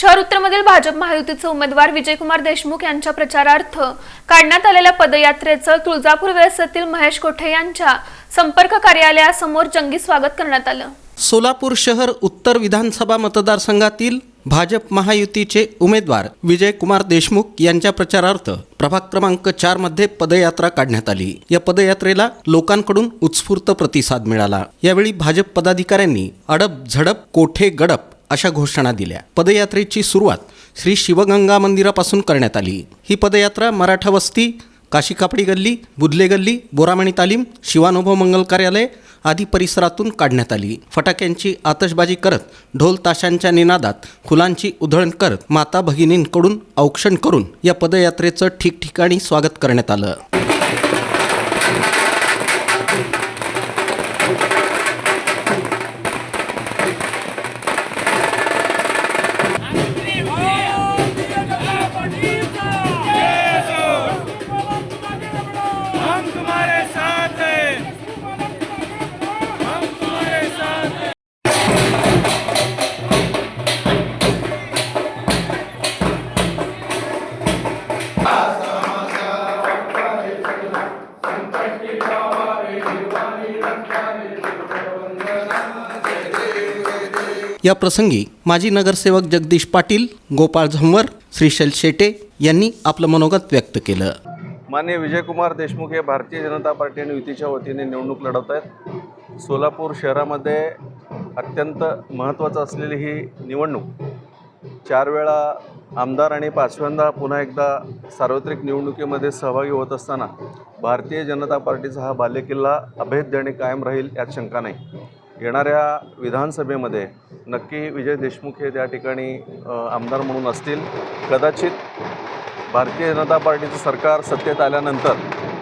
शहर उत्तरमधील भाजप महायुतीचे उमेदवार विजयकुमार देशमुख यांच्या प्रचारार्थ काढण्यात आलेल्या पदयात्रेचं तुळजापूर व्यवस्थेतील महेश कोठे यांच्या संपर्क कार्यालयासमोर जंगी स्वागत करण्यात आलं. सोलापूर शहर उत्तर विधानसभा मतदारसंघातील भाजप महायुतीचे उमेदवार विजयकुमार देशमुख यांच्या प्रचारार्थ प्रभाग क्रमांक चारमध्ये पदयात्रा काढण्यात आली. या पदयात्रेला लोकांकडून उत्स्फूर्त प्रतिसाद मिळाला. यावेळी भाजप पदाधिकाऱ्यांनी अडप झडप कोठे गडप अशा घोषणा दिल्या. पदयात्रेची सुरुवात श्री शिवगंगा मंदिरापासून करण्यात आली. ही पदयात्रा मराठा वस्ती काशी कापडी गल्ली बुदले गल्ली बोरामणी तालीम शिवानुभव मंगल कार्यालय आदी परिसरातून काढण्यात आली. फटाक्यांची आतषबाजी करत ढोल ताशांच्या निनादात फुलांची उधळण करत माता भगिनींकडून औक्षण करून या पदयात्रेचं ठिकठिकाणी स्वागत करण्यात आलं. या प्रसंगी माजी नगरसेवक जगदीश पाटील गोपाळ झंवर श्रीशैल शेटे यांनी आपलं मनोगत व्यक्त केलं. माननीय विजयकुमार देशमुख हे भारतीय जनता पार्टी आणि युतीच्या वतीने निवडणूक लढवत आहेत. सोलापूर शहरामध्ये अत्यंत महत्त्वाचं असलेली ही निवडणूक. चार वेळा आमदार आणि पाचव्यांदा पुन्हा एकदा सार्वत्रिक निवडणुकीमध्ये सहभागी होत असताना भारतीय जनता पार्टीचा हा बालेकिल्ला अभेद्य आणि कायम राहील यात शंका नाही. येणाऱ्या विधानसभेमध्ये नक्की विजय देशमुख हे त्या ठिकाणी आमदार म्हणून असतील. कदाचित भारतीय जनता पार्टीचं सरकार सत्तेत आल्यानंतर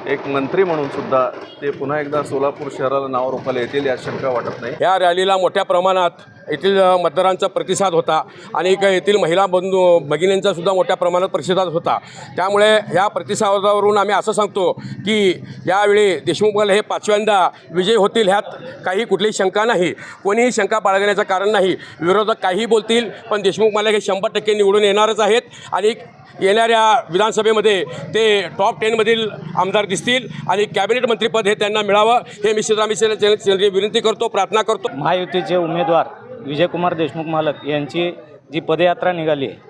एक मंत्री म्हणून सुद्धा ते पुन्हा एकदा सोलापूर शहराला नाव रोखायला येतील यात शंका वाटत नाही. या रॅलीला मोठ्या प्रमाणात येथील मतदारांचा प्रतिसाद होता आणि येथील महिला बंधू भगिनींचा सुद्धा मोठ्या प्रमाणात प्रतिसाद होता. त्यामुळे ह्या प्रतिसादावरून आम्ही असं सांगतो की यावेळी देशमुख मला हे पाचव्यांदा विजय होतील ह्यात काही कुठलीही शंका नाही. कोणीही शंका बाळगण्याचं कारण नाही. विरोधक काहीही बोलतील पण देशमुख मला हे शंभर टक्के निवडून येणारच आहेत. आणि येणाऱ्या विधानसभेमध्ये ते टॉप टेनमधील आमदार दिसतील आणि कॅबिनेट मंत्रीपद हे त्यांना मिळावं हे मी श्रीरामी विनंती करतो प्रार्थना करतो. महायुतीचे उमेदवार विजयकुमार देशमुख मालक यांची जी पदयात्रा निघाली आहे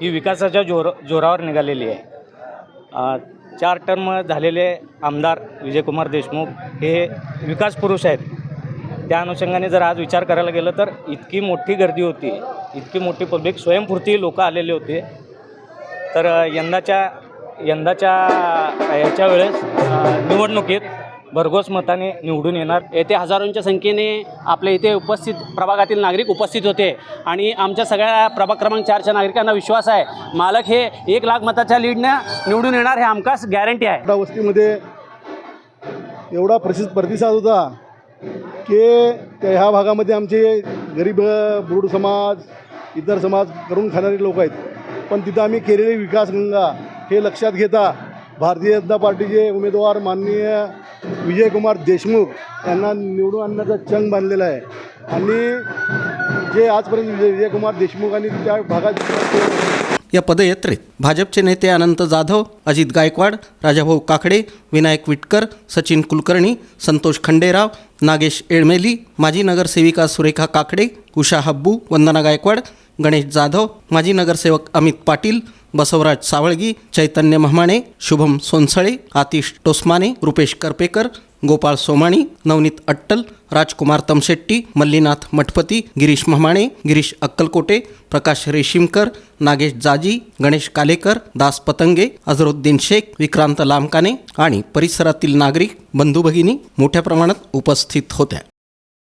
ही विकासाच्या जोर जोरावर निघालेली आहे. चार टर्म झालेले आमदार विजयकुमार देशमुख हे विकास पुरुष आहेत. त्या अनुषंगाने जर आज विचार करायला गेलं तर इतकी मोठी गर्दी होती इतकी मोठी पब्लिक स्वयंपूर्ती लोक आलेले होते. तर यंदाच्या यंदाच्या याच्या वेळेस निवडणुकीत भरघोस मताने निवडून येणार. येथे हजारोंच्या संख्येने आपल्या इथे उपस्थित प्रभागातील नागरिक उपस्थित होते. आणि आमच्या सगळ्या प्रभाग क्रमांक चारच्या नागरिकांना विश्वास आहे. मालक हे एक लाख मताच्या लीडनं निवडून येणार हे आमकाच गॅरंटी आहे. त्या वस्तीमध्ये एवढा प्रसिद्ध प्रतिसाद होता की त्या ह्या भागामध्ये आमचे गरीब बुरुड समाज इतर समाज करून खाणारे लोक आहेत. पण तिथं आम्ही केलेली विकासगंगा हे लक्षात घेता भारतीय जनता पार्टीचे उमेदवार माननीय विजयकुमार देशमुख यांना निवडून आणण्याचा चंग बांधलेला आहे. आणि जे आजपर्यंत विजय विजयकुमार देशमुख आणि त्या भागात या पदयात्रेत भाजपचे नेते अनंत जाधव अजित गायकवाड राजाभाऊ काकडे विनायक विटकर सचिन कुलकर्णी संतोष खंडेराव नागेश एळमेली माजी नगरसेविका सुरेखा काकडे उषा हब्बू वंदना गायकवाड गणेश जाधव माजी नगरसेवक अमित पाटील बसवराज सावळगी चैतन्य महमाणे शुभम सोनसळे आतिश टोस्माने रुपेश करपेकर गोपाळ सोमाणी नवनीत अट्टल राजकुमार तमशेट्टी मल्लीनाथ मठपती गिरीश महमाणे गिरीश अक्कलकोटे प्रकाश रेशीमकर नागेश जाजी गणेश कालेकर दास पतंगे अझरुद्दीन शेख विक्रांत लामकाने आणि परिसरातील नागरिक बंधू भगिनी मोठ्या प्रमाणात उपस्थित होत्या.